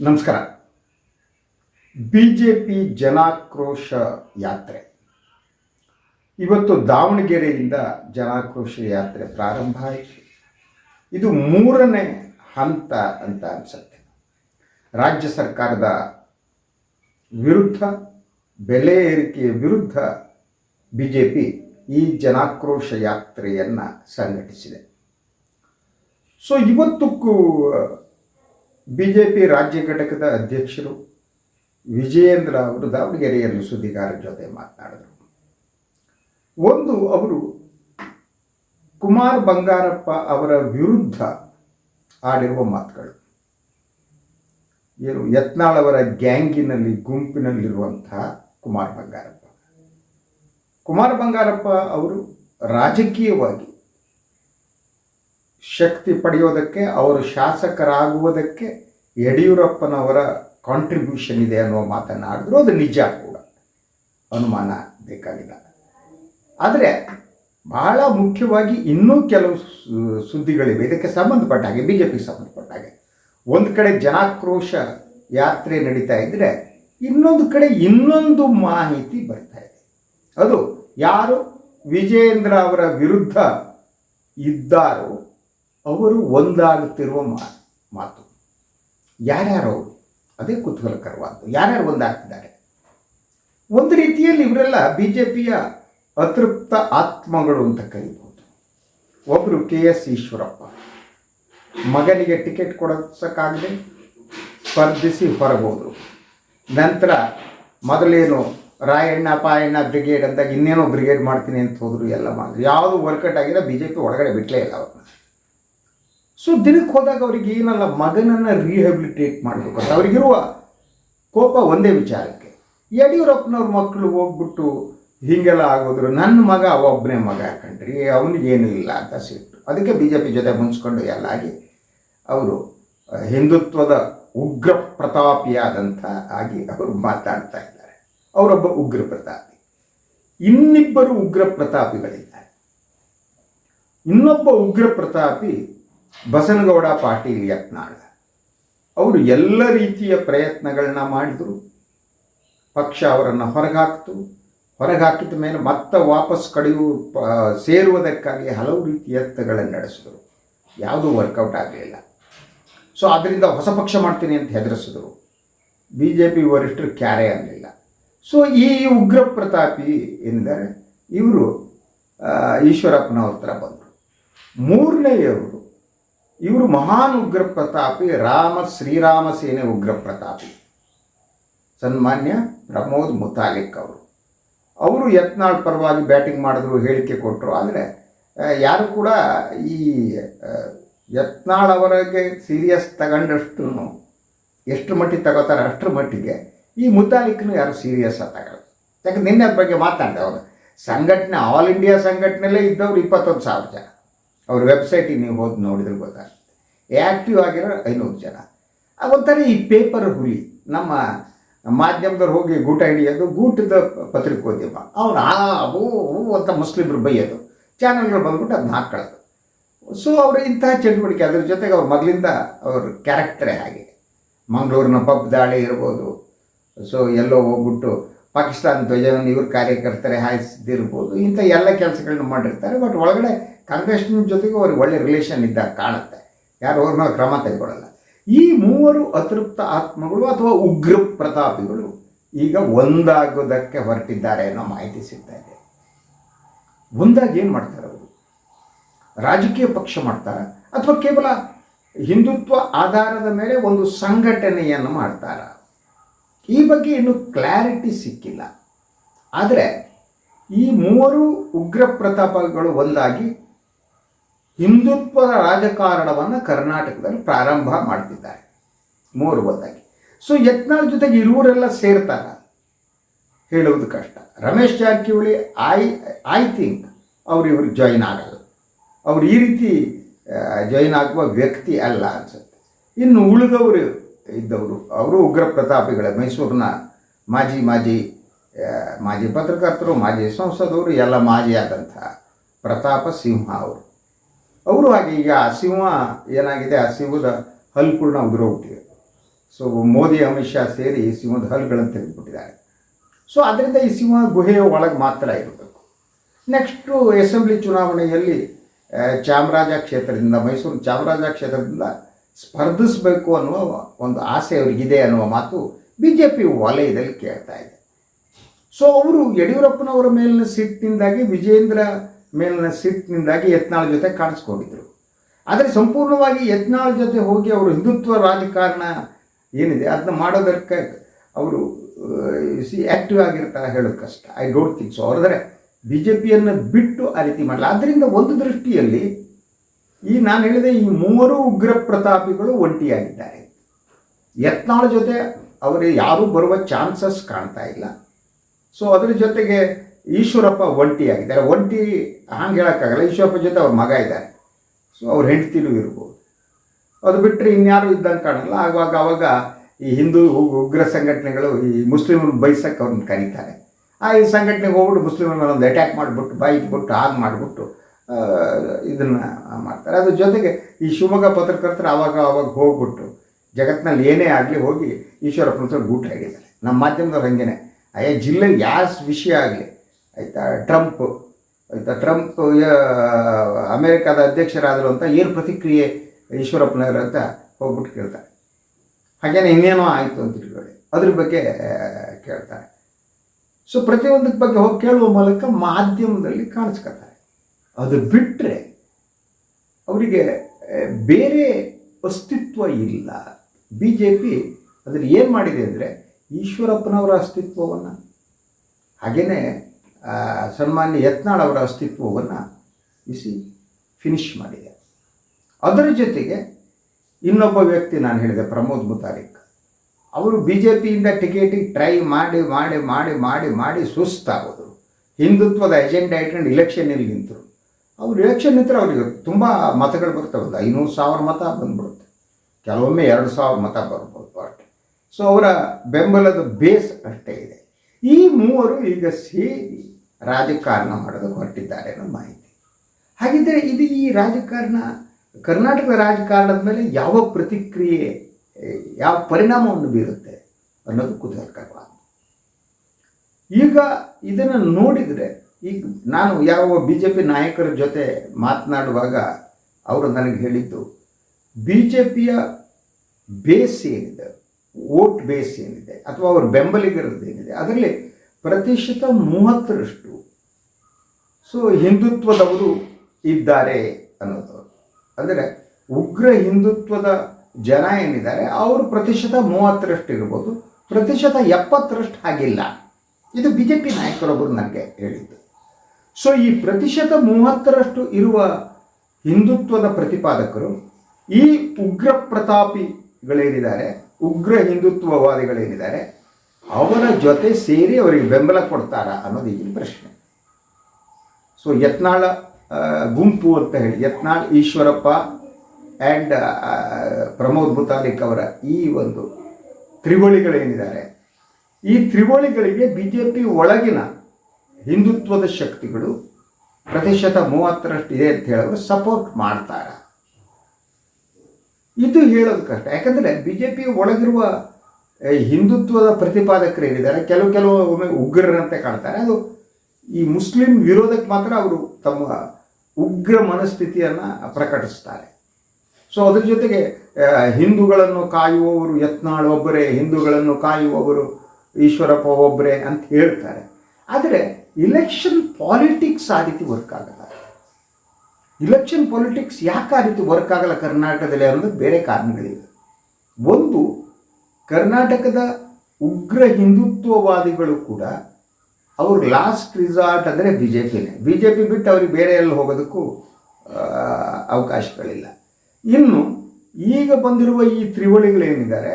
ನಮಸ್ಕಾರ. B J P ಜನಾಕ್ರೋಶ ಯಾತ್ರೆ. ಇವತ್ತು ದಾವಣಗೆರೆಯಿಂದ ಜನಾಕ್ರೋಶ ಯಾತ್ರೆ ಪ್ರಾರಂಭ ಆಯಿತು. ಇದು ಮೂರನೇ ಹಂತ ಅಂತ ಅನಿಸುತ್ತೆ. ರಾಜ್ಯ ಸರ್ಕಾರದ ವಿರುದ್ಧ, ಬೆಲೆ ಏರಿಕೆಯ ವಿರುದ್ಧ ಬಿ ಜೆ ಪಿ ಈ ಜನಾಕ್ರೋಶ ಯಾತ್ರೆಯನ್ನು ಸಂಘಟಿಸಿದೆ. ಸೊ ಇವತ್ತು ಬಿ ಜೆ ಪಿ ರಾಜ್ಯ ಘಟಕದ ಅಧ್ಯಕ್ಷರು ವಿಜಯೇಂದ್ರ ಅವರು ದಾವಣಗೆರೆಯಲ್ಲಿ ಸುದ್ದಿಗಾರರ ಜೊತೆ ಮಾತನಾಡಿದರು. ಒಂದು, ಅವರು ಕುಮಾರ್ ಬಂಗಾರಪ್ಪ ಅವರ ವಿರುದ್ಧ ಆಡಿರುವ ಮಾತುಗಳು. ಏನು ಯತ್ನಾಳವರ ಗ್ಯಾಂಗಿನಲ್ಲಿ ಗುಂಪಿನಲ್ಲಿರುವಂತಹ ಕುಮಾರ್ ಬಂಗಾರಪ್ಪ. ಕುಮಾರ್ ಬಂಗಾರಪ್ಪ ಅವರು ರಾಜಕೀಯವಾಗಿ ಶಕ್ತಿ ಪಡೆಯೋದಕ್ಕೆ, ಅವರು ಶಾಸಕರಾಗುವುದಕ್ಕೆ ಯಡಿಯೂರಪ್ಪನವರ ಕಾಂಟ್ರಿಬ್ಯೂಷನ್ ಇದೆ ಅನ್ನೋ ಮಾತನ್ನು ಅದು ನಿಜ ಕೂಡ. ಅನುಮಾನ ಬೇಕಾಗಿಲ್ಲ ಆದರೆ ಬಹಳ ಮುಖ್ಯವಾಗಿ ಇನ್ನೂ ಕೆಲವು ಸುದ್ದಿಗಳಿವೆ. ಇದಕ್ಕೆ ಸಂಬಂಧಪಟ್ಟ ಹಾಗೆ ಬಿ ಜೆ ಪಿಗೆ ಸಂಬಂಧಪಟ್ಟ ಹಾಗೆ ಒಂದು ಕಡೆ ಜನಾಕ್ರೋಶ ಯಾತ್ರೆ ನಡೀತಾ ಇದ್ದರೆ ಇನ್ನೊಂದು ಕಡೆ ಇನ್ನೊಂದು ಮಾಹಿತಿ ಬರ್ತಾ ಇದೆ. ಅದು ಯಾರು ವಿಜಯೇಂದ್ರ ಅವರ ವಿರುದ್ಧ ಇದ್ದಾರೋ ಅವರು ಒಂದಾಗುತ್ತಿರುವ ಮಾತು. ಯಾರ್ಯಾರು ಅವರು? ಅದೇ ಕುತೂಹಲಕರವಾದ್ದು. ಯಾರ್ಯಾರು ಒಂದಾಗ್ತಿದ್ದಾರೆ? ಒಂದು ರೀತಿಯಲ್ಲಿ ಇವರೆಲ್ಲ ಬಿ ಜೆ ಪಿಯ ಅತೃಪ್ತ ಆತ್ಮಗಳು ಅಂತ ಕರಿಬಹುದು. ಒಬ್ಬರು ಕೆ ಎಸ್ ಈಶ್ವರಪ್ಪ. ಮಗನಿಗೆ ಟಿಕೆಟ್ ಕೊಡಿಸೋಕ್ಕಾಗದೆ ಸ್ಪರ್ಧಿಸಿ ಹೊರಗೋದ್ರು. ನಂತರ ಮೊದಲೇನು ರಾಯಣ್ಣ, ಪಾಯಣ್ಣ, ಬ್ರಿಗೇಡ್ ಅಂದಾಗ ಇನ್ನೇನೋ ಬ್ರಿಗೇಡ್ ಮಾಡ್ತೀನಿ ಅಂತ ಹೋದರು, ಎಲ್ಲ ಮಾಡಿದ್ರು. ಯಾವುದು ವರ್ಕೌಟ್ ಆಗಿಲ್ಲ ಬಿ ಜೆ ಪಿ ಒಳಗಡೆ ಬಿಟ್ಟಲೇ ಇಲ್ಲ ಅವ್ರನ್ನ. ಸೊ ದಿನಕ್ಕೆ ಹೋದಾಗ ಅವರಿಗೆ ಏನಲ್ಲ ಮಗನನ್ನು ರೀಹ್ಯಾಬಿಲಿಟೇಟ್ ಮಾಡಬೇಕು ಅಂತ ಅವರಿಗಿರುವ ಕೋಪ ಒಂದೇ ವಿಚಾರಕ್ಕೆ. ಯಡಿಯೂರಪ್ಪನವ್ರ ಮಕ್ಕಳು ಹೋಗ್ಬಿಟ್ಟು ಹೀಗೆಲ್ಲ ಆಗೋದ್ರು ನನ್ನ ಮಗ ಒಬ್ಬನೇ ಮಗ ಯಾಕಂಡ್ರಿ ಅವನಿಗೇನು ಇಲ್ಲ ಅಂತ ಸಿಟ್ಟು. ಅದಕ್ಕೆ ಬಿ ಜೆ ಪಿ ಜೊತೆ ಮುಂಚ್ಕೊಂಡು ಎಲ್ಲ ಆಗಿ ಅವರು ಹಿಂದುತ್ವದ ಉಗ್ರ ಪ್ರತಾಪಿಯಾದಂಥ ಆಗಿ ಅವರು ಮಾತಾಡ್ತಾ ಇದ್ದಾರೆ. ಅವರೊಬ್ಬ ಉಗ್ರ ಪ್ರತಾಪಿ. ಇನ್ನಿಬ್ಬರು ಉಗ್ರ ಪ್ರತಾಪಿಗಳಿದ್ದಾರೆ. ಇನ್ನೊಬ್ಬ ಉಗ್ರ ಪ್ರತಾಪಿ ಬಸನಗೌಡ ಪಾಟೀಲ್ ಯತ್ನಾಳ. ಅವರು ಎಲ್ಲ ರೀತಿಯ ಪ್ರಯತ್ನಗಳನ್ನ ಮಾಡಿದರು. ಪಕ್ಷ ಅವರನ್ನು ಹೊರಗಾಕ್ತು. ಹೊರಗಾಕಿದ ಮೇಲೆ ಮತ್ತೆ ವಾಪಸ್ ಕಡೆಯು ಸೇರುವುದಕ್ಕಾಗಿ ಹಲವು ರೀತಿಯ ಯತ್ನಗಳನ್ನು ನಡೆಸಿದರು. ಯಾವುದೂ ವರ್ಕೌಟ್ ಆಗಲಿಲ್ಲ ಸೊ ಅದರಿಂದ ಹೊಸ ಪಕ್ಷ ಮಾಡ್ತೀನಿ ಅಂತ ಹೆದರಿಸಿದರು. ಬಿ ಜೆ ಪಿ ವರಿಷ್ಠರು ಕ್ಯಾರೆ ಅನ್ನಲಿಲ್ಲ ಸೊ ಈ ಉಗ್ರ ಪ್ರತಾಪಿ ಎಂದರೆ ಇವರು ಈಶ್ವರಪ್ಪನವ್ರ ಹತ್ರ ಬಂದರು. ಮೂರನೆಯವರು ಇವರು ಮಹಾನ್ ಉಗ್ರ ಪ್ರತಾಪಿ ರಾಮ, ಶ್ರೀರಾಮ ಸೇನೆ ಉಗ್ರ ಪ್ರತಾಪಿ ಸನ್ಮಾನ್ಯ ಪ್ರಮೋದ್ ಮುತಾಲಿಕ್ ಅವರು. ಅವರು ಯತ್ನಾಳ್ ಪರವಾಗಿ ಬ್ಯಾಟಿಂಗ್ ಮಾಡಿದ್ರು, ಹೇಳಿಕೆ ಕೊಟ್ಟರು ಆದರೆ ಯಾರು ಕೂಡ ಈ ಯತ್ನಾಳ್ ಅವರಿಗೆ ಸೀರಿಯಸ್ ತಗೊಂಡಷ್ಟು ಎಷ್ಟು ಮಟ್ಟಿಗೆ ತಗೋತಾರೆ ಅಷ್ಟರ ಮಟ್ಟಿಗೆ ಈ ಮುತಾಲಿಕ್ನು ಯಾರು ಸೀರಿಯಸ್ ತಗೊಳ್ಳೋದು ಯಾಕೆ ನಿನ್ನೆ ಬಗ್ಗೆ ಮಾತಾಡಿದೆ ಅವರು ಸಂಘಟನೆ ಆಲ್ ಇಂಡಿಯಾ ಸಂಘಟನೆಯಲ್ಲೇ ಇದ್ದವ್ರು ಇಪ್ಪತ್ತೊಂದು ಸಾವಿರ ಜನ. ಅವ್ರ ವೆಬ್ಸೈಟಿಗೆ ನೀವು ಹೋಗಿ ನೋಡಿದ್ರೆ ಗೊತ್ತಾಗುತ್ತೆ. ಆ್ಯಕ್ಟಿವ್ ಆಗಿರೋ ಐನೂರು ಜನ. ಒಂಥರ ಈ ಪೇಪರ್ ಹುಲಿ. ನಮ್ಮ ಮಾಧ್ಯಮದವ್ರು ಹೋಗಿ ಗೂಟ ಹಿಡಿಯೋದು, ಗೂಟದ ಪತ್ರಿಕೋದ್ಯಮ. ಅವ್ರು ಆ ಹೂ ಹೂ ಅಂತ ಮುಸ್ಲಿಮರು ಬೈಯೋದು. ಚಾನಲ್ಗಳು ಬಂದ್ಬಿಟ್ಟು ಅದನ್ನ ಹಾಕ್ಕೊಳ್ಳೋದು. ಸೊ ಅವರು ಇಂತಹ ಚಟುವಟಿಕೆ. ಅದ್ರ ಜೊತೆಗೆ ಅವ್ರ ಮೊದಲಿಂದ ಅವ್ರ ಕ್ಯಾರೆಕ್ಟರೇ ಹಾಗೆ? ಮಂಗಳೂರಿನ ಪಬ್ ದಾಳಿ ಇರ್ಬೋದು. ಸೊ ಎಲ್ಲೋ ಹೋಗ್ಬಿಟ್ಟು ಪಾಕಿಸ್ತಾನ ಧ್ವಜವನ್ನು ಇವ್ರ ಕಾರ್ಯಕರ್ತರೇ ಹಾಯಿಸ್ದಿರ್ಬೋದು. ಇಂಥ ಎಲ್ಲ ಕೆಲಸಗಳನ್ನ ಮಾಡಿರ್ತಾರೆ. ಬಟ್ ಒಳಗಡೆ ಕಾಂಗ್ರೆಸ್ನ ಜೊತೆಗೆ ಅವ್ರಿಗೆ ಒಳ್ಳೆ ರಿಲೇಷನ್ ಇದ್ದಾಗ ಕಾಣುತ್ತೆ. ಯಾರು ಅವ್ರ ಮೇಲೆ ಕ್ರಮ ತೆಗೆದುಕೊಳ್ಳಲ್ಲ. ಈ ಮೂವರು ಅತೃಪ್ತ ಆತ್ಮಗಳು ಅಥವಾ ಉಗ್ರ ಪ್ರತಾಪಿಗಳು ಈಗ ಒಂದಾಗೋದಕ್ಕೆ ಹೊರಟಿದ್ದಾರೆ ಅನ್ನೋ ಮಾಹಿತಿ ಸಿಗ್ತಾ ಇದೆ. ಒಂದಾಗಿ ಏನು ಮಾಡ್ತಾರೆ ಅವರು? ರಾಜಕೀಯ ಪಕ್ಷ ಮಾಡ್ತಾರ? ಅಥವಾ ಕೇವಲ ಹಿಂದುತ್ವ ಆಧಾರದ ಮೇಲೆ ಒಂದು ಸಂಘಟನೆಯನ್ನು ಮಾಡ್ತಾರ? ಈ ಬಗ್ಗೆ ಇನ್ನೂ ಕ್ಲಾರಿಟಿ ಸಿಕ್ಕಿಲ್ಲ. ಆದರೆ ಈ ಮೂವರು ಉಗ್ರ ಪ್ರತಾಪಗಳು ಒಂದಾಗಿ ಹಿಂದುತ್ವದ ರಾಜಕಾರಣವನ್ನು ಕರ್ನಾಟಕದಲ್ಲಿ ಪ್ರಾರಂಭ ಮಾಡ್ತಿದ್ದಾರೆ. ಮೂರು ಒಂದಾಗಿ. ಸೊ ಯತ್ನಾಳ್ ಜೊತೆಗೆ ಇರುವರೆಲ್ಲ ಸೇರ್ತಾರ. ಹೇಳುವುದು ಕಷ್ಟ. Ramesh Jarkiholi I I think ಅವರು ಇವರು ಜಾಯಿನ್ ಆಗಲ್ಲ. ಅವ್ರು ಈ ರೀತಿ ಜಾಯಿನ್ ಆಗುವ ವ್ಯಕ್ತಿ ಅಲ್ಲ ಅನ್ಸುತ್ತೆ. ಇನ್ನು ಉಳಿದವರು ಇದ್ದವರು, ಅವರು ಉಗ್ರ ಪ್ರತಾಪಿಗಳ ಮೈಸೂರಿನ ಮಾಜಿ ಮಾಜಿ ಮಾಜಿ ಪತ್ರಕರ್ತರು, ಮಾಜಿ ಸಂಸದವರು, ಎಲ್ಲ ಮಾಜಿ ಆದಂಥ ಪ್ರತಾಪ ಸಿಂಹ ಅವರು. ಅವರು ಹಾಗೆ ಈಗ ಹಸಿವ ಏನಾಗಿದೆ, ಆ ಸಿಂಹದ ನಾವು ಉಗುರೋಗ್ಬಿಟ್ಟಿವೆ ಸೊ ಮೋದಿ, ಅಮಿತ್ ಶಾ ಸೇರಿ ಸಿಂಹದ ಹಲ್ಗಳನ್ನು ತೆಗೆದುಬಿಟ್ಟಿದ್ದಾರೆ. ಸೊ ಅದರಿಂದ ಈ ಸಿಂಹ ಗುಹೆಯ ಒಳಗೆ ಮಾತ್ರ ಇರಬೇಕು. ನೆಕ್ಸ್ಟು ಅಸೆಂಬ್ಲಿ ಚುನಾವಣೆಯಲ್ಲಿ ಚಾಮರಾಜ ಕ್ಷೇತ್ರದಿಂದ, ಮೈಸೂರು ಚಾಮರಾಜ ಕ್ಷೇತ್ರದಿಂದ ಸ್ಪರ್ಧಿಸಬೇಕು ಅನ್ನುವ ಒಂದು ಆಸೆ ಅವರಿಗಿದೆ ಅನ್ನುವ ಮಾತು ಬಿ ಜೆ ಪಿ ವಲಯದಲ್ಲಿ ಕೇಳ್ತಾ ಇದೆ. ಸೊ ಅವರು ಯಡಿಯೂರಪ್ಪನವರ ಮೇಲಿನ ಸಿಟ್ಟಿನಿಂದಾಗಿ ವಿಜೇಂದ್ರ ಮೇಲಿನ ಸಿಟ್ಟಿನಿಂದಾಗಿ ಯತ್ನಾಳ್ ಜೊತೆ ಕಾಣಿಸ್ಕೊಂಡಿದ್ರು. ಆದರೆ ಸಂಪೂರ್ಣವಾಗಿ ಯತ್ನಾಳ್ ಜೊತೆ ಹೋಗಿ ಅವರು ಹಿಂದುತ್ವ ರಾಜಕಾರಣ ಏನಿದೆ ಅದನ್ನ ಮಾಡೋದಕ್ಕೆ ಅವರು ಸಿ ಆ್ಯಕ್ಟಿವ್ ಆಗಿರ್ತಾರೆ ಹೇಳೋದು ಕಷ್ಟ ಐ ಡೋಂಟ್ ಥಿಂಕ್ ಸೊ ಅವ್ರದ್ರೆ ಬಿ ಜೆ ಪಿಯನ್ನು ಬಿಟ್ಟು ಆ ರೀತಿ ಮಾಡಲ್ಲ ಆದ್ದರಿಂದ ಒಂದು ದೃಷ್ಟಿಯಲ್ಲಿ ಈ ನಾನು ಹೇಳಿದೆ ಈ ಮೂವರು ಉಗ್ರ ಪ್ರತಾಪಿಗಳು ಒಂಟಿಯಾಗಿದ್ದಾರೆ. ಯತ್ನಾಳ್ ಜೊತೆ ಅವರು ಯಾರೂ ಬರುವ ಚಾನ್ಸಸ್ ಕಾಣ್ತಾ ಇಲ್ಲ. ಸೊ ಅದರ ಜೊತೆಗೆ ಈಶ್ವರಪ್ಪ ಒಂಟಿಯಾಗಿದ್ದಾರೆ ಒಂಟಿ ಹಂಗೆ ಹೇಳೋಕ್ಕಾಗಲ್ಲ. ಈಶ್ವರಪ್ಪ ಜೊತೆ ಅವ್ರ ಮಗ ಇದ್ದಾರೆ. ಸೊ ಅವ್ರ ಹೆಂಡತಿನೂ ಇರ್ಬೋದು. ಅದು ಬಿಟ್ಟರೆ ಇನ್ಯಾರು ಇದ್ದಂಗೆ ಕಾಣಲ್ಲ. ಆವಾಗ ಆವಾಗ ಈ ಹಿಂದೂ ಉಗ್ರ ಸಂಘಟನೆಗಳು ಈ ಮುಸ್ಲಿಮರು ಬೈಸಕ್ಕೆ ಅವ್ರನ್ನ ಕರೀತಾರೆ. ಆ ಈ ಸಂಘಟನೆಗೆ ಹೋಗ್ಬಿಟ್ಟು ಮುಸ್ಲಿಮರ ಮೇಲೆ ಒಂದು ಅಟ್ಯಾಕ್ ಮಾಡಿಬಿಟ್ಟು ಬೈಟ್ಬಿಟ್ಟು ಹಾಗೆ ಮಾಡಿಬಿಟ್ಟು ಇದನ್ನು ಮಾಡ್ತಾರೆ. ಅದ್ರ ಜೊತೆಗೆ ಈ ಶಿವಮೊಗ್ಗ ಪತ್ರಕರ್ತರು ಆವಾಗ ಆವಾಗ ಹೋಗ್ಬಿಟ್ಟು ಜಗತ್ತಿನಲ್ಲಿ ಏನೇ ಆಗಲಿ ಹೋಗಿ ಈಶ್ವರಪ್ಪನ ಹತ್ರ ಗೂಟ ಹಿಡಿತಾರೆ. ನಮ್ಮ ಮಾಧ್ಯಮದವ್ರು ಹಂಗೇನೆ. ಅಯ್ಯ, ಜಿಲ್ಲೆ ಯಾವ ವಿಷಯ ಆಗಲಿ ಆಯಿತಾ, ಟ್ರಂಪ್ ಆಯಿತಾ, ಟ್ರಂಪ್ ಅಮೇರಿಕಾದ ಅಧ್ಯಕ್ಷರಾದರು ಅಂತ ಏನು ಪ್ರತಿಕ್ರಿಯೆ ಈಶ್ವರಪ್ಪನವರು ಅಂತ ಹೋಗ್ಬಿಟ್ಟು ಕೇಳ್ತಾರೆ. ಹಾಗೇನೆ ಇನ್ನೇನೋ ಆಯಿತು ಅಂತ ತಿಳ್ಕೊಳ್ಳಿ. ಅದ್ರ ಬಗ್ಗೆ ಕೇಳ್ತಾರೆ. ಸೊ ಪ್ರತಿಯೊಂದಕ್ಕೆ ಬಗ್ಗೆ ಹೋಗಿ ಕೇಳುವ ಮೂಲಕ ಮಾಧ್ಯಮದಲ್ಲಿ ಕಾಣಿಸ್ಕೊತಾರೆ. ಅದು ಬಿಟ್ಟರೆ ಅವರಿಗೆ ಬೇರೆ ಅಸ್ತಿತ್ವ ಇಲ್ಲ. ಬಿ ಜೆ ಪಿ ಅದ್ರ ಏನು ಮಾಡಿದೆ ಅಂದರೆ ಈಶ್ವರಪ್ಪನವರ ಅಸ್ತಿತ್ವವನ್ನು ಹಾಗೆಯೇ ಸನ್ಮಾನ್ಯ ಯತ್ನಾಳ್ ಅವರ ಅಸ್ತಿತ್ವವನ್ನು ಇಸಿ ಫಿನಿಶ್ ಮಾಡಿದೆ. ಅದರ ಜೊತೆಗೆ ಇನ್ನೊಬ್ಬ ವ್ಯಕ್ತಿ ನಾನು ಹೇಳಿದೆ ಪ್ರಮೋದ್ ಮುತಾರಿಕ್ ಅವರು ಬಿ ಜೆ ಪಿಯಿಂದ ಟಿಕೆಟಿಗೆ ಟ್ರೈ ಮಾಡಿ ಮಾಡಿ ಮಾಡಿ ಮಾಡಿ ಮಾಡಿ ಸುಸ್ತಾಗೋದ್ರು. ಹಿಂದುತ್ವದ ಎಜೆಂಡಾ ಇಟ್ಕೊಂಡು ಇಲೆಕ್ಷನಲ್ಲಿ ನಿಂತರು. ಅವ್ರು ಎಲೆಕ್ಷನ್ ನಿಂತರೆ ಅವ್ರಿಗೆ ತುಂಬ ಮತಗಳು ಬರ್ತಾ ಐನೂರು ಸಾವಿರ ಮತ ಬಂದ್ಬಿಡುತ್ತೆ. ಕೆಲವೊಮ್ಮೆ ಎರಡು ಸಾವಿರ ಮತ ಬರ್ಬೋದು ಬಟ್ ಸೊ ಅವರ ಬೆಂಬಲದ ಬೇಸ್ ಅಷ್ಟೇ ಇದೆ. ಈ ಮೂವರು ಈಗ ಸೇರಿ ರಾಜಕಾರಣ ಮಾಡೋದಕ್ಕೆ ಹೊರಟಿದ್ದಾರೆ ಅನ್ನೋ ಮಾಹಿತಿ. ಹಾಗಿದ್ದರೆ ಇದು ಈ ರಾಜಕಾರಣ, ಕರ್ನಾಟಕ ರಾಜಕಾರಣದ ಮೇಲೆ ಯಾವ ಪ್ರತಿಕ್ರಿಯೆ, ಯಾವ ಪರಿಣಾಮವನ್ನು ಬೀರುತ್ತೆ ಅನ್ನೋದು ಕುತೂಹಲಕರವಾದ ಈಗ ಇದನ್ನು ನೋಡಿದರೆ, ಈಗ ನಾನು ಯಾವ ಬಿ ಜೆ ಪಿ ನಾಯಕರ ಜೊತೆ ಮಾತನಾಡುವಾಗ ಅವರು ನನಗೆ ಹೇಳಿದ್ದು ಬಿ ಜೆ ಪಿಯ ಬೇಸ್ ಏನಿದೆ, ವೋಟ್ ಬೇಸ್ ಏನಿದೆ, ಅಥವಾ ಅವರು ಬೆಂಬಲಿಗರದ್ದು ಏನಿದೆ, ಅದರಲ್ಲಿ ಪ್ರತಿಶತ ಮೂವತ್ತರಷ್ಟು. ಸೊ ಹಿಂದುತ್ವದವರು ಇದ್ದಾರೆ ಅನ್ನೋದು. ಅಂದರೆ ಉಗ್ರ ಹಿಂದುತ್ವದ ಜನ ಏನಿದ್ದಾರೆ, ಅವರು ಪ್ರತಿಶತ ಮೂವತ್ತರಷ್ಟು ಇರ್ಬೋದು ಪ್ರತಿಶತ ಎಪ್ಪತ್ತರಷ್ಟು ಹಾಗಿಲ್ಲ. ಇದು ಬಿ ಜೆ ಪಿ ನಾಯಕರೊಬ್ಬರು ನನಗೆ ಹೇಳಿದ್ದು. ಸೊ ಈ ಪ್ರತಿಶತ ಮೂವತ್ತರಷ್ಟು ಇರುವ ಹಿಂದುತ್ವದ ಪ್ರತಿಪಾದಕರು, ಈ ಉಗ್ರ ಪ್ರತಾಪಿಗಳೇನಿದ್ದಾರೆ, ಉಗ್ರ ಹಿಂದುತ್ವವಾದಿಗಳೇನಿದ್ದಾರೆ ಅವರ ಜೊತೆ ಸೇರಿ ಅವರಿಗೆ ಬೆಂಬಲ ಕೊಡ್ತಾರಾ ಅನ್ನೋದು ಈಗಿನ ಪ್ರಶ್ನೆ. ಸೊ ಯತ್ನಾಳ ಗುಂಪು ಅಂತ ಹೇಳಿ, ಯತ್ನಾಳ್, ಈಶ್ವರಪ್ಪ ಆ್ಯಂಡ್ ಪ್ರಮೋದ್ ಮುತಾಲಿಕ್ ಅವರ ಈ ಒಂದು ತ್ರಿವಳಿಗಳೇನಿದ್ದಾರೆ. ಈ ತ್ರಿವಳಿಗಳಿಗೆ ಬಿ ಜೆ ಪಿ ಒಳಗಿನ ಹಿಂದುತ್ವದ ಶಕ್ತಿಗಳು ಪ್ರತಿಶತ ಮೂವತ್ತರಷ್ಟು ಇದೆ ಅಂತ ಹೇಳೋರು ಸಪೋರ್ಟ್ ಮಾಡ್ತಾರೆ. ಇದು ಹೇಳೋದು ಕಷ್ಟ. ಯಾಕಂದರೆ ಬಿ ಜೆ ಪಿ ಒಳಗಿರುವ ಹಿಂದುತ್ವದ ಪ್ರತಿಪಾದಕರೇನಿದ್ದಾರೆ ಕೆಲವು ಕೆಲವು ಒಮ್ಮೆ ಉಗ್ರರಂತೆ ಕಾಣ್ತಾರೆ. ಅದು ಈ ಮುಸ್ಲಿಂ ವಿರೋಧಕ್ಕೆ ಮಾತ್ರ ಅವರು ತಮ್ಮ ಉಗ್ರ ಮನಸ್ಥಿತಿಯನ್ನು ಪ್ರಕಟಿಸ್ತಾರೆ. ಸೊ ಅದ್ರ ಜೊತೆಗೆ ಹಿಂದೂಗಳನ್ನು ಕಾಯುವವರು ಯತ್ನಾಳ್ ಒಬ್ಬರೇ, ಹಿಂದೂಗಳನ್ನು ಕಾಯುವವರು ಈಶ್ವರಪ್ಪ ಒಬ್ಬರೇ ಅಂತ ಹೇಳ್ತಾರೆ. ಆದರೆ ಇಲೆಕ್ಷನ್ ಪಾಲಿಟಿಕ್ಸ್ ಆ ರೀತಿ ವರ್ಕ್ ಆಗಲ್ಲ. ಇಲೆಕ್ಷನ್ ಪಾಲಿಟಿಕ್ಸ್ ಯಾಕೆ ಆ ರೀತಿ ವರ್ಕ್ ಆಗಲ್ಲ ಕರ್ನಾಟಕದಲ್ಲಿ ಅನ್ನೋದು ಬೇರೆ ಕಾರಣಗಳಿವೆ. ಒಂದು ಕರ್ನಾಟಕದ ಉಗ್ರ ಹಿಂದುತ್ವವಾದಿಗಳು ಕೂಡ ಅವ್ರ ಲಾಸ್ಟ್ ರಿಸಾರ್ಟ್ ಅಂದರೆ ಬಿ ಜೆ ಪಿನೇ ಬಿ ಜೆ ಪಿ ಬಿಟ್ಟು ಅವ್ರಿಗೆ ಬೇರೆ ಎಲ್ಲಿ ಹೋಗೋದಕ್ಕೂ ಅವಕಾಶಗಳಿಲ್ಲ. ಇನ್ನು ಈಗ ಬಂದಿರುವ ಈ ತ್ರಿವಳಿಗಳೇನಿದ್ದಾರೆ,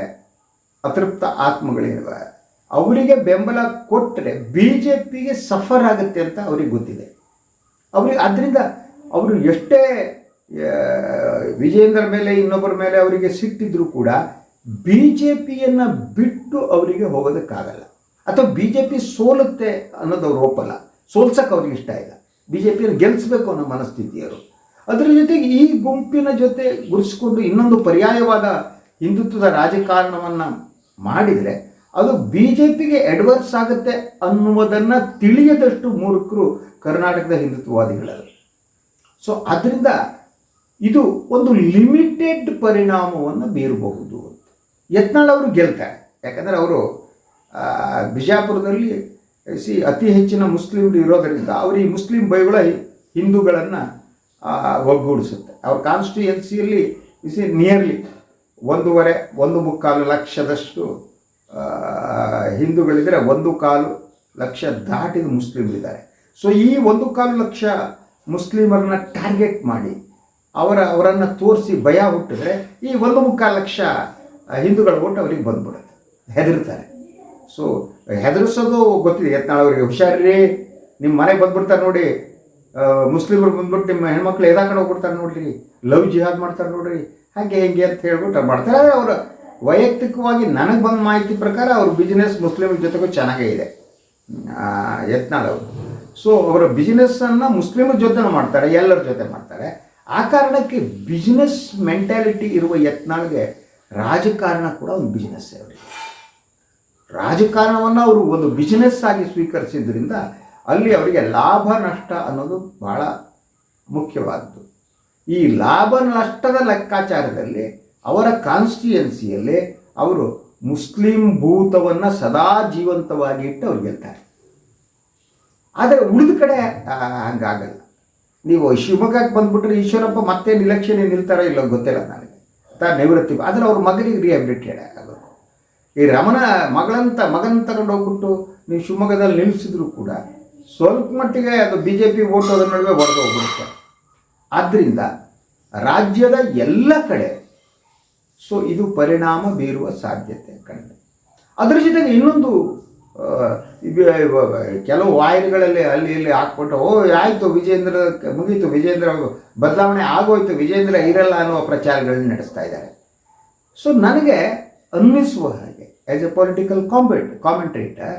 ಅತೃಪ್ತ ಆತ್ಮಗಳೇನಿದ್ದಾರೆ ಅವರಿಗೆ ಬೆಂಬಲ ಕೊಟ್ಟರೆ ಬಿ ಜೆ ಪಿಗೆ ಸಫರ್ ಆಗುತ್ತೆ ಅಂತ ಅವ್ರಿಗೆ ಗೊತ್ತಿದೆ. ಅವ್ರಿಗೆ ಅದರಿಂದ ಅವರು ಎಷ್ಟೇ ವಿಜೇಂದ್ರ ಮೇಲೆ ಇನ್ನೊಬ್ಬರ ಮೇಲೆ ಅವರಿಗೆ ಸಿಟ್ಟಿದ್ರು ಕೂಡ ಬಿ ಜೆ ಪಿಯನ್ನು ಬಿಟ್ಟು ಅವರಿಗೆ ಹೋಗೋದಕ್ಕಾಗಲ್ಲ. ಅಥವಾ ಬಿ ಜೆ ಪಿ ಸೋಲುತ್ತೆ ಅನ್ನೋದು ಅವ್ರು ಒಪ್ಪಲ್ಲ. ಸೋಲ್ಸಕ್ಕೆ ಅವ್ರಿಗೆ ಇಷ್ಟ ಇಲ್ಲ. ಬಿ ಜೆ ಪಿಯನ್ನು ಗೆಲ್ಲಿಸ್ಬೇಕು ಅನ್ನೋ ಮನಸ್ಥಿತಿಯರು ಅದರ ಜೊತೆಗೆ ಈ ಗುಂಪಿನ ಜೊತೆ ಗುರುಸ್ಕೊಂಡು ಇನ್ನೊಂದು ಪರ್ಯಾಯವಾದ ಹಿಂದುತ್ವದ ರಾಜಕಾರಣವನ್ನು ಮಾಡಿದರೆ ಅದು ಬಿ ಜೆ ಪಿಗೆ ಅಡ್ವರ್ಸ್ ಆಗುತ್ತೆ ಅನ್ನುವುದನ್ನು ತಿಳಿಯದಷ್ಟು ಮೂರ್ಖರು ಕರ್ನಾಟಕದ ಹಿಂದುತ್ವವಾದಿಗಳಲ್ಲ. ಸೊ ಅದರಿಂದ ಇದು ಒಂದು ಲಿಮಿಟೆಡ್ ಪರಿಣಾಮವನ್ನು ಬೀರಬಹುದು ಯತ್ನಾಳ್ ಅವರು ಗೆಲ್ತಾರೆ. ಯಾಕಂದರೆ ಅವರು ಬಿಜಾಪುರದಲ್ಲಿ ಸಿ, ಅತಿ ಹೆಚ್ಚಿನ ಮುಸ್ಲಿಮರು ಇರೋದರಿಂದ ಅವರು ಈ ಮುಸ್ಲಿಂ ಬೈಗಳ ಹಿಂದೂಗಳನ್ನು ಒಗ್ಗೂಡಿಸುತ್ತೆ. ಅವ್ರ ಕಾನ್ಸ್ಟಿಟ್ಯುಯೆನ್ಸಿಯಲ್ಲಿ ಇಸಿ ನಿಯರ್ಲಿ ಒಂದೂವರೆ, ಒಂದು ಮುಕ್ಕಾಲು ಲಕ್ಷದಷ್ಟು ಹಿಂದೂಗಳಿದ್ದರೆ ಒಂದು ಕಾಲು ಲಕ್ಷ ದಾಟಿದ ಮುಸ್ಲಿಮರಿದ್ದಾರೆ ಸೊ ಈ ಒಂದು ಕಾಲು ಲಕ್ಷ ಮುಸ್ಲಿಮರನ್ನ ಟಾರ್ಗೆಟ್ ಮಾಡಿ, ಅವರ, ಅವರನ್ನು ತೋರಿಸಿ ಭಯ ಹುಟ್ಟಿದ್ರೆ ಈ ಒಂದು ಮುಕ್ಕಾಲು ಲಕ್ಷ ಹಿಂದೂಗಳ ಓಟ್ ಅವರಿಗೆ ಬಂದ್ಬಿಡುತ್ತೆ, ಹೆದರ್ತಾರೆ. ಸೊ ಹೆದರಿಸೋದು ಗೊತ್ತಿದೆ ಯತ್ನಾಳ್ ಅವರಿಗೆ ಹುಷಾರ್ರಿ ನಿಮ್ಮ ಮನೆಗೆ ಬಂದ್ಬಿಡ್ತಾರೆ ನೋಡಿ ಮುಸ್ಲಿಮರು ಬಂದ್ಬಿಟ್ಟು ನಿಮ್ಮ ಹೆಣ್ಮಕ್ಳು ಎದಾಕಡೆ ಹೋಗ್ಬಿಡ್ತಾರೆ ನೋಡ್ರಿ, ಲವ್ ಜಿಹಾದ್ ಮಾಡ್ತಾರೆ ನೋಡ್ರಿ, ಹಾಗೆ ಹೆಂಗೆ ಅಂತ ಹೇಳ್ಬಿಟ್ಟು ಮಾಡ್ತಾರೆ. ಅವರು ವೈಯಕ್ತಿಕವಾಗಿ ನನಗೆ ಬಂದ ಮಾಹಿತಿ ಪ್ರಕಾರ ಅವ್ರ ಬಿಸ್ನೆಸ್ ಮುಸ್ಲಿಮರ ಜೊತೆಗೂ ಚೆನ್ನಾಗೇ ಇದೆ. ಯತ್ನಾಳ್ ಅವರು. ಸೊ ಅವರ ಬಿಸ್ನೆಸ್ಸನ್ನು ಮುಸ್ಲಿಮರ ಜೊತೆ ಮಾಡ್ತಾರೆ, ಎಲ್ಲರ ಜೊತೆ ಮಾಡ್ತಾರೆ. ಆ ಕಾರಣಕ್ಕೆ ಬಿಸ್ನೆಸ್ ಮೆಂಟ್ಯಾಲಿಟಿ ಇರುವ ಯತ್ನಾಳ್ಗೆ ರಾಜಕಾರಣ ಕೂಡ ಒಂದು ಬಿಸ್ನೆಸ್ ಅವರಿಗೆ. ರಾಜಕಾರಣವನ್ನು ಅವರು ಒಂದು ಬಿಸ್ನೆಸ್ ಆಗಿ ಸ್ವೀಕರಿಸಿದ್ರಿಂದ ಅಲ್ಲಿ ಅವರಿಗೆ ಲಾಭ, ನಷ್ಟ ಅನ್ನೋದು ಬಹಳ ಮುಖ್ಯವಾದದ್ದು ಈ ಲಾಭ, ನಷ್ಟದ ಲೆಕ್ಕಾಚಾರದಲ್ಲಿ ಅವರ ಕಾನ್ಸ್ಟಿಟ್ಯುಯೆನ್ಸಿಯಲ್ಲಿ ಅವರು ಮುಸ್ಲಿಂ ಭೂತವನ್ನು ಸದಾ ಜೀವಂತವಾಗಿ ಇಟ್ಟು ಅವ್ರು ಗೆಲ್ತಾರೆ. ಆದರೆ ಉಳಿದ ಕಡೆ ಹಂಗಾಗಲ್ಲ. ನೀವು ಶಿವಮೊಗ್ಗಕ್ಕೆ ಬಂದ್ಬಿಟ್ರೆ ಈಶ್ವರಪ್ಪ ಮತ್ತೆ ಇಲೆಕ್ಷನ್ ನಿಲ್ತಾರೋ ಇಲ್ಲೋ ಗೊತ್ತಿಲ್ಲ ನನಗೆ. ತಾ ನಿವೃತ್ತಿ ಆದರೆ ಅವ್ರ ಮಗನಿಗೆ ರಿಹ್ಯಾಬಿಲಿಟೇಡ್ ಆಗಬೇಕು ಈ ರಮಣ ಮಗಳಂತ ಮಗನ ತಗೊಂಡು ಹೋಗ್ಬಿಟ್ಟು ನೀವು ಶಿವಮೊಗ್ಗದಲ್ಲಿ ನಿಲ್ಲಿಸಿದ್ರು ಕೂಡ ಸ್ವಲ್ಪ ಮಟ್ಟಿಗೆ ಅದು ಬಿ ಜೆ ಪಿ ಓಟ್ ಅದರ ನಡುವೆ ಹೊಡೆದು ಹೋಗ್ಬಿಡುತ್ತೆ. ಆದ್ದರಿಂದ ರಾಜ್ಯದ ಎಲ್ಲ ಕಡೆ ಸೊ ಇದು ಪರಿಣಾಮ ಬೀರುವ ಸಾಧ್ಯತೆ ಕಡಿಮೆ. ಅದರ ಜೊತೆಗೆ ಇನ್ನೊಂದು ಕೆಲವು ವಾಹಿನಿಗಳಲ್ಲಿ ಅಲ್ಲಿ ಇಲ್ಲಿ ಹಾಕ್ಬಿಟ್ಟು, ಓ, ಆಯಿತು ವಿಜೇಂದ್ರ, ಮುಗೀತು, ವಿಜೇಂದ್ರ ಬದಲಾವಣೆ ಆಗೋಯ್ತು, ವಿಜೇಂದ್ರ ಇರಲ್ಲ ಅನ್ನುವ ಪ್ರಚಾರಗಳನ್ನ ನಡೆಸ್ತಾ ಇದ್ದಾರೆ. ಸೊ ನನಗೆ ಅನ್ನಿಸುವ ಹಾಗೆ as a political comment commentator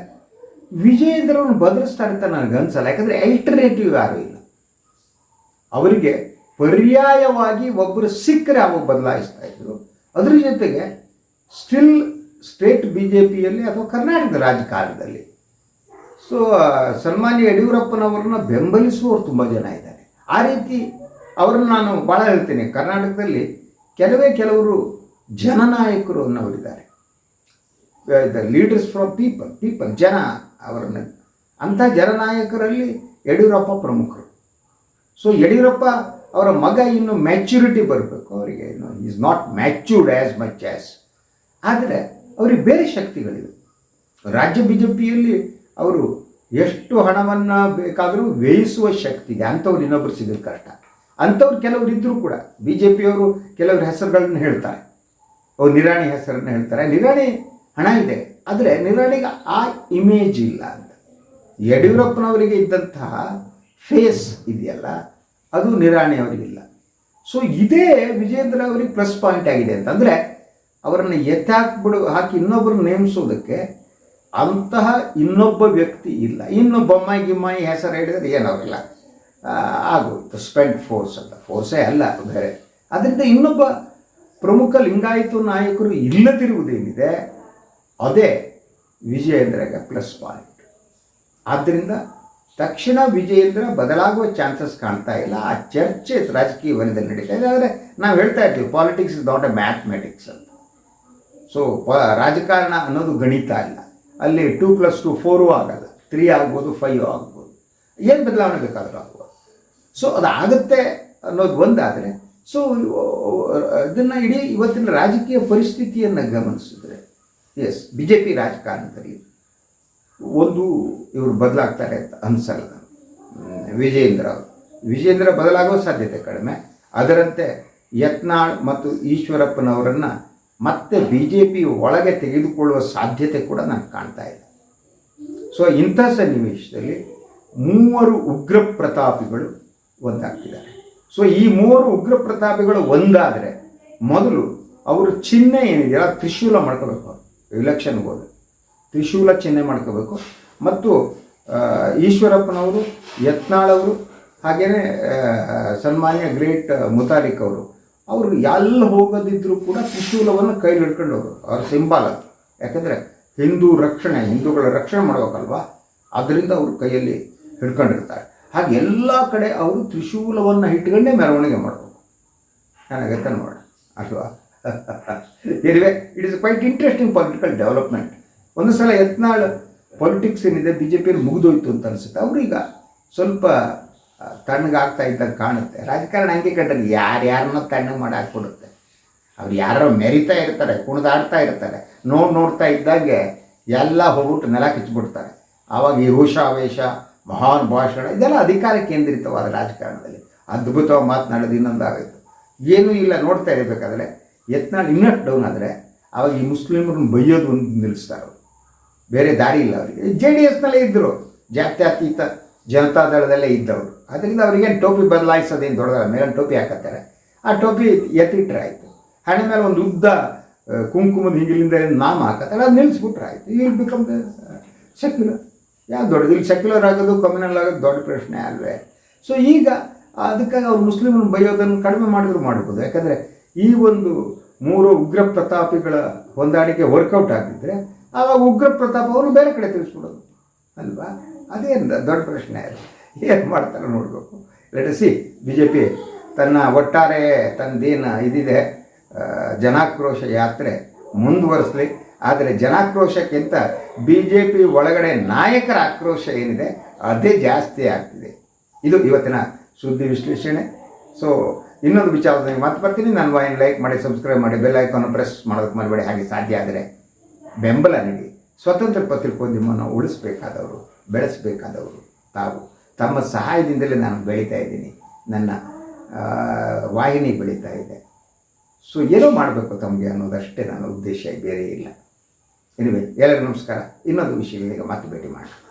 ವಿಜೇಂದ್ರವನ್ನು ಬದಲಿಸ್ತಾರೆ ಅಂತ ನನಗೆ ಅನ್ಸಲ್ಲ, ಯಾಕಂದರೆ ಅಲ್ಟರ್ನೇಟಿವ್ ಯಾರೂ ಇಲ್ಲ. ಅವರಿಗೆ ಪರ್ಯಾಯವಾಗಿ ಒಬ್ಬರು ಸಿಕ್ಕರೆ ಅವಾಗ ಬದಲಾಯಿಸ್ತಾ ಇದ್ರು. ಅದ್ರ ಜೊತೆಗೆ ಸ್ಟಿಲ್ ಸ್ಟೇಟ್ ಬಿ ಜೆ ಪಿಯಲ್ಲಿ ಅಥವಾ ಕರ್ನಾಟಕದ ರಾಜಕಾರಣದಲ್ಲಿ ಸೊ ಸನ್ಮಾನ್ಯ ಯಡಿಯೂರಪ್ಪನವರನ್ನು ಬೆಂಬಲಿಸುವವರು ತುಂಬ ಜನ ಇದ್ದಾರೆ. ಆ ರೀತಿ ಅವರನ್ನು ನಾನು ಭಾಳ ಹೇಳ್ತೇನೆ. ಕರ್ನಾಟಕದಲ್ಲಿ ಕೆಲವೇ ಕೆಲವರು ಜನನಾಯಕರು ಅನ್ನೋರಿದ್ದಾರೆ the leaders from people people, ಜನ ಅವರನ್ನು. ಅಂಥ ಜನನಾಯಕರಲ್ಲಿ ಯಡಿಯೂರಪ್ಪ ಪ್ರಮುಖರು. ಸೊ ಯಡಿಯೂರಪ್ಪ ಅವರ ಮಗ ಇನ್ನು ಮ್ಯಾಚ್ಯೂರಿಟಿ ಬರಬೇಕು. ಅವರಿಗೆ ಇನ್ನು is not matured as much as ಆದರೆ ಅವರಿಗೆ ಬೇರೆ ಶಕ್ತಿಗಳಿವೆ. ರಾಜ್ಯ ಬಿ ಜೆ ಪಿಯಲ್ಲಿ ಅವರು ಎಷ್ಟು ಹಣವನ್ನು ಬೇಕಾದರೂ ವ್ಯಯಿಸುವ ಶಕ್ತಿಗೆ ಅಂಥವ್ರು ಇನ್ನೊಬ್ಬರು ಸಿಗೋದು ಕಷ್ಟ. ಅಂಥವ್ರು ಕೆಲವರು ಇದ್ದರೂ ಕೂಡ ಬಿ ಜೆ ಪಿಯವರು ಕೆಲವ್ರ ಹೆಸರುಗಳನ್ನು ಹೇಳ್ತಾರೆ. ಅವ್ರು ನಿರಾಣಿ ಹೆಸರನ್ನು ಹೇಳ್ತಾರೆ. ನಿರಾಣಿ ಹಣ ಇದೆ. ಆದರೆ ನಿರಾಣಿಗೆ ಆ ಇಮೇಜ್ ಇಲ್ಲ ಅಂತ. ಯಡಿಯೂರಪ್ಪನವರಿಗೆ ಇದ್ದಂತಹ ಫೇಸ್ ಇದೆಯಲ್ಲ, ಅದು ನಿರಾಣಿ ಅವರಿಗಿಲ್ಲ. ಸೊ ಇದೇ ವಿಜೇಂದ್ರ ಅವರಿಗೆ ಪ್ಲಸ್ ಪಾಯಿಂಟ್ ಆಗಿದೆ ಅಂತಂದರೆ ಅವರನ್ನು ಎತ್ತಾಕ್ಬಿಡು, ಹಾಕಿ ಇನ್ನೊಬ್ಬರು ನೇಮಿಸೋದಕ್ಕೆ ಅಂತಹ ಇನ್ನೊಬ್ಬ ವ್ಯಕ್ತಿ ಇಲ್ಲ. ಇನ್ನು ಬೊಮ್ಮಾಯಿ ಗಿಮ್ಮಾಯಿ ಹೆಸರು ಹೇಳಿದರೆ ಏನವರಿಲ್ಲ ಆಗೋಯ್ತು. ಸ್ಪೆಂಡ್ ಫೋರ್ಸ್ ಅಂತ. ಫೋರ್ಸೇ ಅಲ್ಲ, ಬೇರೆ. ಅದರಿಂದ ಇನ್ನೊಬ್ಬ ಪ್ರಮುಖ ಲಿಂಗಾಯತ ನಾಯಕರು ಇಲ್ಲದಿರುವುದೇನಿದೆ, ಅದೇ ವಿಜಯೇಂದ್ರಗೆ ಪ್ಲಸ್ ಪಾಯಿಂಟ್ ಆದ್ದರಿಂದ ತಕ್ಷಣ ವಿಜಯೇಂದ್ರ ಬದಲಾಗುವ ಚಾನ್ಸಸ್ ಕಾಣ್ತಾ ಇಲ್ಲ. ಆ ಚರ್ಚೆ ರಾಜಕೀಯ ವಲಯದಲ್ಲಿ ನಡೀತಾ ಇದೆ. ಆದರೆ ನಾವು ಹೇಳ್ತಾ ಇರ್ತೀವಿ politics is not a mathematics ಅಂತ. ಸೊ ಪ ರಾಜಕಾರಣ ಅನ್ನೋದು ಗಣಿತ ಇಲ್ಲ ಅಲ್ಲಿ ಟೂ ಪ್ಲಸ್ ಟು ಫೋರು ಆಗಲ್ಲ. ತ್ರೀ ಆಗ್ಬೋದು ಫೈವ್ ಆಗ್ಬೋದು. ಏನು ಬದಲಾವಣೆ ಬೇಕಾದರೂ ಆಗ್ಬೋದು. ಸೊ ಅದು ಆಗುತ್ತೆ ಅನ್ನೋದು ಒಂದಾದರೆ ಸೊ ಇದನ್ನು ಇಡೀ ಇವತ್ತಿನ ರಾಜಕೀಯ ಪರಿಸ್ಥಿತಿಯನ್ನು ಗಮನಿಸಿದ್ರೆ ಎಸ್ ಬಿ ಜೆ ಪಿ ರಾಜಕಾರಣದಲ್ಲಿ ಒಂದು ಇವರು ಬದಲಾಗ್ತಾರೆ ಅಂತ ಅನ್ಸಲ್ಲ ವಿಜಯೇಂದ್ರ ಅವರು. ವಿಜಯೇಂದ್ರ ಬದಲಾಗೋ ಸಾಧ್ಯತೆ ಕಡಿಮೆ. ಅದರಂತೆ ಯತ್ನಾಳ್ ಮತ್ತು ಈಶ್ವರಪ್ಪನವರನ್ನು ಮತ್ತೆ ಬಿ ಜೆ ಪಿ ಒಳಗೆ ತೆಗೆದುಕೊಳ್ಳುವ ಸಾಧ್ಯತೆ ಕೂಡ ನಾನು ಕಾಣ್ತಾ ಇದೆ. ಸೊ ಇಂಥ ಸನ್ನಿವೇಶದಲ್ಲಿ ಮೂವರು ಉಗ್ರ ಪ್ರತಾಪಿಗಳು ಒಂದಾಗ್ತಿದ್ದಾರೆ. ಸೊ ಈ ಮೂವರು ಉಗ್ರ ಪ್ರತಾಪಿಗಳು ಒಂದಾದರೆ ಮೊದಲು ಅವರು ಚಿಹ್ನೆ ಏನಿದೆಯಲ್ಲ ತ್ರಿಶೂಲ ಮಾಡ್ಕೋಬೇಕು ಇಲೆಕ್ಷನ್ಗೆ ಹೋದರೆ ತ್ರಿಶೂಲ ಚಿಹ್ನೆ ಮಾಡ್ಕೋಬೇಕು. ಮತ್ತು ಈಶ್ವರಪ್ಪನವರು, ಯತ್ನಾಳ್ ಅವರು ಹಾಗೆಯೇ ಸನ್ಮಾನ್ಯ ಗ್ರೇಟ್, ಮುತಾಲಿಕ್ ಅವರು ಅವರು ಎಲ್ಲಿ ಹೋಗದಿದ್ದರೂ ಕೂಡ ತ್ರಿಶೂಲವನ್ನು ಕೈಲಿ ಹಿಡ್ಕೊಂಡು ಹೋಗೋರು ಅವ್ರ ಸಿಂಬಲ್. ಯಾಕೆಂದರೆ ಹಿಂದೂ ರಕ್ಷಣೆ, ಹಿಂದೂಗಳ ರಕ್ಷಣೆ ಮಾಡಬೇಕಲ್ವಾ? ಅದರಿಂದ ಅವರು ಕೈಯಲ್ಲಿ ಹಿಡ್ಕೊಂಡಿರ್ತಾರೆ. ಹಾಗೆ ಎಲ್ಲ ಕಡೆ ಅವರು ತ್ರಿಶೂಲವನ್ನು ಇಟ್ಕೊಂಡೇ ಮೆರವಣಿಗೆ ಮಾಡಬೇಕು. ಚೆನ್ನಾಗತ್ತೆ ನೋಡೋಣ ಅಲ್ವಾ? Anyway it is quite interesting political development ಒಂದು ಸಲ ಯತ್ನಾಳ್ ಪೊಲಿಟಿಕ್ಸ್ ಏನಿದೆ ಬಿ ಜೆ ಪಿಯಲ್ಲಿ ಮುಗಿದೋಯ್ತು ಅಂತ ಅನಿಸುತ್ತೆ. ಅವ್ರೀಗ ಸ್ವಲ್ಪ ತಣ್ಣಗಾಗ್ತಾ ಇದ್ದಂಗೆ ಕಾಣುತ್ತೆ. ರಾಜಕಾರಣ ಹಂಗೆ ಕಂಡ್ರೆ ಯಾರ್ಯಾರನ್ನ ತಣ್ಣಗೆ ಮಾಡಿ ಹಾಕ್ಬಿಡುತ್ತೆ ಅವ್ರು ಯಾರೋ ಮೆರಿತಾ ಇರ್ತಾರೆ, ಕುಣಿದಾಡ್ತಾ ಇರ್ತಾರೆ. ನೋಡಿ ನೋಡ್ತಾ ಇದ್ದಾಗೆ ಎಲ್ಲ ಹೋಗ್ಬಿಟ್ಟು ನೆಲ ಕಿಚ್ಬಿಡ್ತಾರೆ. ಆವಾಗ ಈ ರೋಷಾವೇಶ ಮಹಾನ್ ಭಾಷಣ, ಇದೆಲ್ಲ ಅಧಿಕಾರ ಕೇಂದ್ರಿತವಾದ ರಾಜಕಾರಣದಲ್ಲಿ. ಅದ್ಭುತವಾಗಿ ಮಾತನಾಡೋದು ಇನ್ನೊಂದಾಗೋಯ್ತು. ಏನೂ ಇಲ್ಲ, ನೋಡ್ತಾ ಇರಬೇಕಾದ್ರೆ ಯತ್ನಾಳ್ ಇನ್ನಷ್ಟು ಡೌನ್ ಆದರೆ ಆವಾಗ ಈ ಮುಸ್ಲಿಮರನ್ನ ಬೈಯೋದು ಒಂದು ನಿಲ್ಲಿಸ್ತಾರೆ ಅವರು. ಬೇರೆ ದಾರಿ ಇಲ್ಲ ಅವರಿಗೆ. ಜೆ ಡಿ ಎಸ್ನಲ್ಲೇ ಇದ್ದರು ಜಾತ್ಯತೀತ ಜನತಾದಳದಲ್ಲೇ ಇದ್ದವರು. ಅದರಿಂದ ಅವ್ರಿಗೇನು ಟೋಪಿ ಬದಲಾಯಿಸೋದೇನು ದೊಡ್ಡದಲ್ಲ ಮೇಲೆ ಟೋಪಿ ಹಾಕತ್ತಾರೆ. ಆ ಟೋಪಿ ಎತ್ತಿಟ್ರೆ ಆಯಿತು. ಹಣೆ ಮೇಲೆ ಒಂದು ಉದ್ದ ಕುಂಕುಮದ ಹಿಂಗಿಲಿಂದ ನಾಮ ಹಾಕತ್ತಾರೆ, ಅದು ನಿಲ್ಲಿಸ್ಬಿಟ್ರೆ ಆಯಿತು. ಇಲ್ಲಿ ಬಿಕಮ್ ಸೆಕ್ಯುಲರ್ ಯಾವ್ದು ದೊಡ್ಡದು? ಇಲ್ಲಿ ಸೆಕ್ಯುಲರ್ ಆಗೋದು ಕಮ್ಯುನಲ್ ಆಗೋದು, ದೊಡ್ಡ ಪ್ರಶ್ನೆ ಅಲ್ವೇ. ಸೊ ಈಗ ಅದಕ್ಕಾಗಿ ಅವ್ರು ಮುಸ್ಲಿಮರನ್ನು ಬೈಯೋದನ್ನು ಕಡಿಮೆ ಮಾಡಿದ್ರು ಮಾಡ್ಬೋದು. ಯಾಕಂದರೆ ಈ ಒಂದು ಮೂರು ಉಗ್ರ ಪ್ರತಾಪಿಗಳ ಹೊಂದಾಣಿಕೆ ವರ್ಕೌಟ್ ಆಗಿದ್ದರೆ ಆವಾಗ ಉಗ್ರ ಪ್ರತಾಪ ಅವರು ಬೇರೆ ಕಡೆ ತಿಳಿಸ್ಬಿಡೋದು ಅಲ್ವಾ? ಅದೇನು ದೊಡ್ಡ ಪ್ರಶ್ನೆ ಅದು. ಏನು ಮಾಡ್ತಾರೆ ನೋಡಬೇಕು. ಸಿ ಬಿ ಜೆ ಪಿ ತನ್ನ ಒಟ್ಟಾರೆ ತನ್ನದೇನು ಇದಿದೆ ಜನಾಕ್ರೋಶ ಯಾತ್ರೆ ಮುಂದುವರಿಸಲಿ. ಆದರೆ ಜನಾಕ್ರೋಶಕ್ಕಿಂತ ಬಿ ಜೆ ಪಿ ಒಳಗಡೆ ನಾಯಕರ ಆಕ್ರೋಶ ಏನಿದೆ, ಅದೇ ಜಾಸ್ತಿ ಆಗ್ತಿದೆ. ಇದು ಇವತ್ತಿನ ಸುದ್ದಿ ವಿಶ್ಲೇಷಣೆ. ಸೊ ಇನ್ನೊಂದು ವಿಚಾರದಲ್ಲಿ ಮತ್ತೆ ಬರ್ತೀನಿ. ನನ್ನ ವಾಯಿನ್ ಲೈಕ್ ಮಾಡಿ, ಸಬ್ಸ್ಕ್ರೈಬ್ ಮಾಡಿ, ಬೆಲ್ ಐಕಾನ್ ಪ್ರೆಸ್ ಮಾಡೋದಕ್ಕೆ ಮಾಡಬೇಡಿ ಹಾಗೆ ಸಾಧ್ಯ ಆದರೆ ಬೆಂಬಲ ನೀಡಿ. ಸ್ವತಂತ್ರ ಪತ್ರಿಕೋದ್ಯಮವನ್ನು ಉಳಿಸ್ಬೇಕಾದವರು ಬೆಳೆಸಬೇಕಾದವರು. ತಾವು ತಮ್ಮ ಸಹಾಯದಿಂದಲೇ ನಾನು ಬೆಳೀತಾ ಇದ್ದೀನಿ. ನನ್ನ ವಾಹಿನಿ ಬೆಳೀತಾ ಇದೆ. ಸೊ ಏನೋ ಮಾಡಬೇಕು ತಮಗೆ ಅನ್ನೋದಷ್ಟೇ ನನ್ನ ಉದ್ದೇಶ, ಬೇರೆ ಇಲ್ಲ. ಎನಿವೆ ಎಲ್ಲರಿಗೂ ನಮಸ್ಕಾರ. ಇನ್ನೊಂದು ವಿಷಯಗಳಿಗೆ ಮತ್ತೆ ಭೇಟಿ ಮಾಡೋಣ.